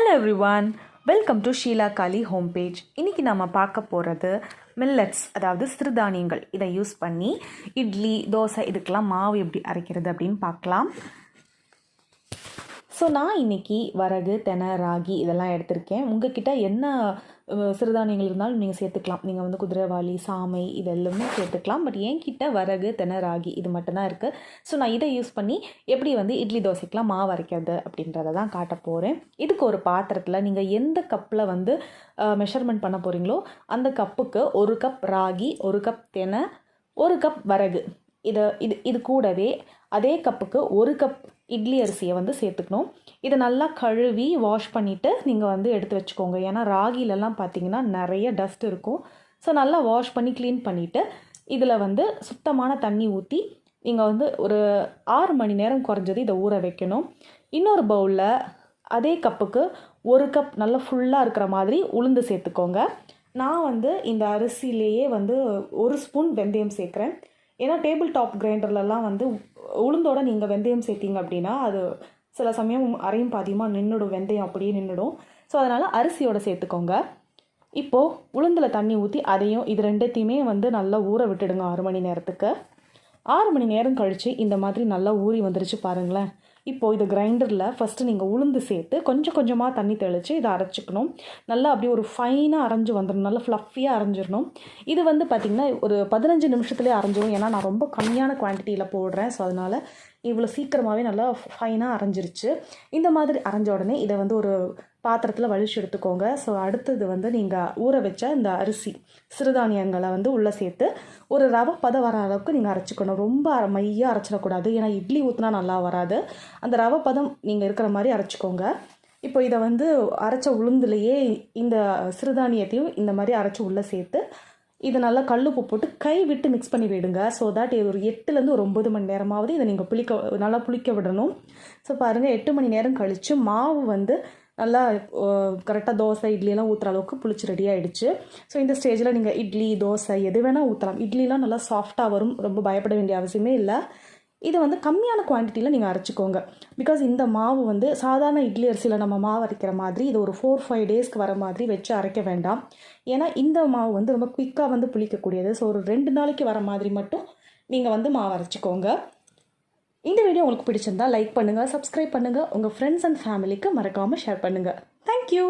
Hello everyone welcome to Sheela Kali home page இன்றைக்கி நம்ம பார்க்க போகிறது மில்லட்ஸ் அதாவது சிறுதானியங்கள். இதை யூஸ் பண்ணி இட்லி தோசை இதுக்கெல்லாம் மாவு எப்படி அரைக்கிறது அப்படின்னு பார்க்கலாம். ஸோ நான் இன்னைக்கு வரகு தெனை ராகி இதெல்லாம் எடுத்திருக்கேன். உங்ககிட்ட என்ன சிறுதானியங்கள் இருந்தாலும் நீங்கள் சேர்த்துக்கலாம். நீங்கள் வந்து குதிரைவாளி சாமை இது எல்லாமே சேர்த்துக்கலாம். பட் என்கிட்ட வரகு தெனை ராகி இது மட்டும்தான் இருக்குது ஸோ நான் இதை யூஸ் பண்ணி எப்படி வந்து இட்லி தோசைக்கெலாம் மாவு அரைக்கிறது அப்படின்றத தான் காட்ட போகிறேன் இதுக்கு ஒரு பாத்திரத்தில் நீங்கள் எந்த கப்பில் வந்து மெஷர்மெண்ட் பண்ண போகிறீங்களோ அந்த கப்புக்கு ஒரு கப் ராகி ஒரு கப் தெனை ஒரு கப் வரகு. இதை இது இது கூடவே அதே கப்புக்கு ஒரு கப் இட்லி அரிசியை வந்து சேர்த்துக்கணும். இதை நல்லா கழுவி வாஷ் பண்ணிவிட்டு நீங்கள் வந்து எடுத்து வச்சுக்கோங்க. ஏன்னா ராகிலெல்லாம் பார்த்தீங்கன்னா நிறைய டஸ்ட் இருக்கும். ஸோ நல்லா வாஷ் பண்ணி க்ளீன் பண்ணிவிட்டு இதில் வந்து சுத்தமான தண்ணி ஊற்றி நீங்கள் வந்து ஒரு ஆறு மணி நேரம் குறைஞ்சது இதை ஊற வைக்கணும். இன்னொரு பவுலில் அதே கப்புக்கு ஒரு கப் நல்லா ஃபுல்லாக இருக்கிற மாதிரி உளுந்து சேர்த்துக்கோங்க. நான் வந்து இந்த அரிசியிலேயே வந்து ஒரு ஸ்பூன் வெந்தயம் சேர்க்குறேன். ஏன்னா டேபிள் டாப் கிரைண்டர்லலாம் வந்து உளுந்தோட நீங்கள் வெந்தயம் சேர்த்தீங்க அப்படின்னா அது சில சமயம் அரையும் பாதியமாக நின்றுடும் வெந்தயம் அப்படியே நின்றுடும் ஸோ அதனால் அரிசியோடு சேர்த்துக்கோங்க. இப்போது உளுந்தில் தண்ணி ஊற்றி அதையும் இது ரெண்டுத்தையுமே வந்து நல்லா ஊற விட்டுடுங்க ஆறு மணி நேரத்துக்கு. ஆறு மணி நேரம் கழித்து இந்த மாதிரி நல்லா ஊறி வந்துருச்சு பாருங்களேன். இப்போது இது கிரைண்டரில் ஃபஸ்ட்டு நீங்கள் உளுந்து சேர்த்து கொஞ்சம் கொஞ்சமாக தண்ணி தெளித்து இதை அரைச்சிக்கணும். நல்லா அப்படியே ஒரு ஃபைனாக அரைஞ்சு வந்துடணும் நல்லா ஃப்ளஃபியாக அரைஞ்சிடணும் இது வந்து பார்த்திங்கன்னா ஒரு பதினஞ்சு நிமிஷத்துலேயே அரைஞ்சிடும் ஏன்னா நான் ரொம்ப கம்மியான குவான்டிட்டியில் போடுறேன். ஸோ அதனால் இவ்வளோ சீக்கிரமாகவே நல்லா ஃபைனாக அரைஞ்சிருச்சு. இந்த மாதிரி அரைஞ்ச உடனே இதை வந்து ஒரு பாத்திரத்தில் வலிச்சு எடுத்துக்கோங்க. ஸோ அடுத்தது வந்து நீங்கள் ஊற வச்ச இந்த அரிசி சிறுதானியங்களை வந்து உள்ளே சேர்த்து ஒரு ரவை பதம் வர அளவுக்கு நீங்கள் அரைச்சிக்கணும். ரொம்ப அரை- அரைச்சிடக்கூடாது. ஏன்னா இட்லி ஊற்றினா நல்லா வராது. அந்த ரவை பதம் நீங்கள் இருக்கிற மாதிரி அரைச்சிக்கோங்க. இப்போ இதை வந்து அரைச்ச உளுந்துலையே இந்த சிறுதானியத்தையும் இந்த மாதிரி அரைச்சி உள்ளே சேர்த்து இதை நல்லா கல் உப்பு போட்டு கை விட்டு மிக்ஸ் பண்ணி விடுங்க. ஸோ தட் இது ஒரு எட்டுலேருந்து ஒரு ஒம்பது மணி நேரமாவது இதை நீங்கள் புளிக்க நல்லா புளிக்க விடணும். ஸோ பாருங்கள் எட்டு மணி நேரம் கழித்து மாவு வந்து நல்லா கரெக்டாக தோசை இட்லியெல்லாம் ஊற்றுற அளவுக்கு புளிச்சு ரெடி ஆகிடுச்சு ஸோ இந்த ஸ்டேஜில் நீங்கள் இட்லி தோசை எது வேணால் ஊற்றலாம் இட்லிலாம் நல்லா சாஃப்டாக வரும். ரொம்ப பயப்பட வேண்டிய அவசியமே இல்லை. இதை வந்து கம்மியான குவான்டிட்டியில் நீங்கள் அரைச்சிக்கோங்க. பிகாஸ் இந்த மாவு வந்து சாதாரண இட்லி அரிசியில் நம்ம மாவு அரைக்கிற மாதிரி இது ஒரு ஃபோர் ஃபைவ் டேஸ்க்கு வர மாதிரி வச்சு அரைக்க வேண்டாம். ஏன்னா இந்த மாவு வந்து ரொம்ப குயிக்காக வந்து புளிக்கக்கூடியது. ஸோ ஒரு ரெண்டு நாளைக்கு வர மாதிரி மட்டும் நீங்கள் வந்து மாவு அரைச்சிக்கோங்க. இந்த வீடியோ உங்களுக்கு பிடிச்சிருந்தா லைக் பண்ணுங்கள் சப்ஸ்கிரைப் பண்ணுங்கள் உங்கள் ஃப்ரெண்ட்ஸ் அண்ட் ஃபேமிலிக்கு மறக்காமல் ஷேர் பண்ணுங்கள் தேங்க்யூ